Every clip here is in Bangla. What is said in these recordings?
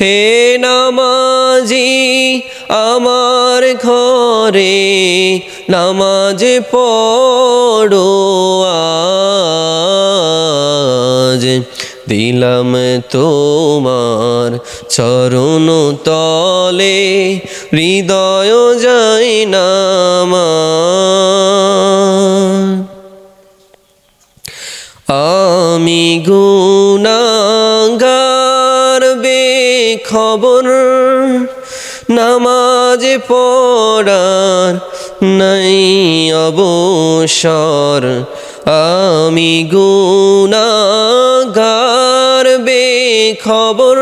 হে নামাজি, আমার ঘরে নামাজ পড়ো আজ। দিলাম তোমার চরণ তলে, হৃদয় যাই নামাজ। আমি গুনাগার খবর, নামাজ পড়ার নাই অবসর। আমি গুনাগার খবর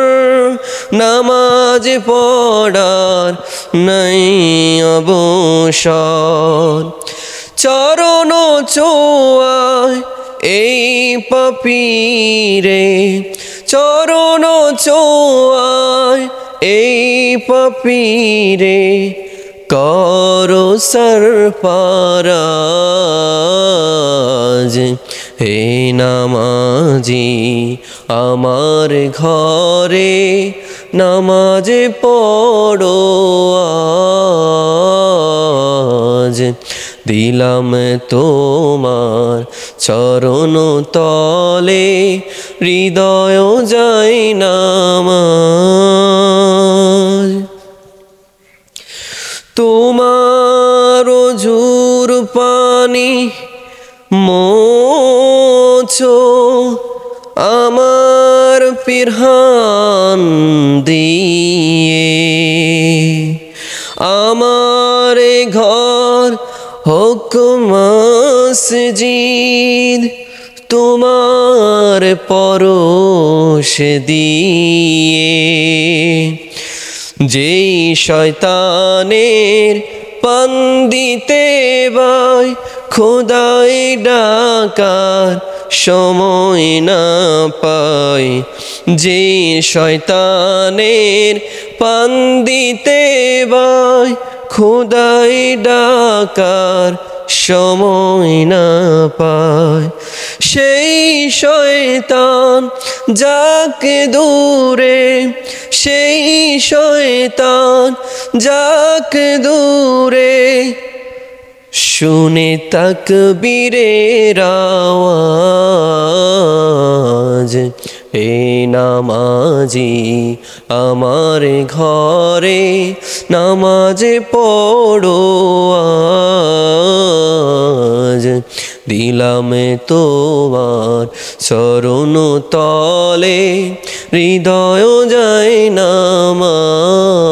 নামাজ পড়ার নাই অবসর। চরণ চোয়ায় এই পাপিরে চরণ চোয়ায় এই পাপিরে করো সরপারাজ। হে নামাজি আমার ঘরে নামাজ পড়ো আজ। দিলাম তোমার চরণ তলে, হৃদয় যাই নামাজ তোমার জুর পানি মোছো আমার পিরহান দিয়ে। আমার ঘর হোক মসজিদ তোমার পরশ দিয়ে। যেই শয়তানের পন্দিতে বাই খোদাই ডাকার সময় না পাই, যে শয়তানের পান্দিতে বাই, খোদাই ডাকার সময় না পায় সেই শয়তান যাকে দূরে, সেই শয়তান যাকে দূরে শুনে তাক বীরের আওয়াজ এ নামাজি, আমার ঘরে নামাজে পড়ো আজ। দিলাম তোমার চরণ তলে, হৃদয় যায় নামাজ।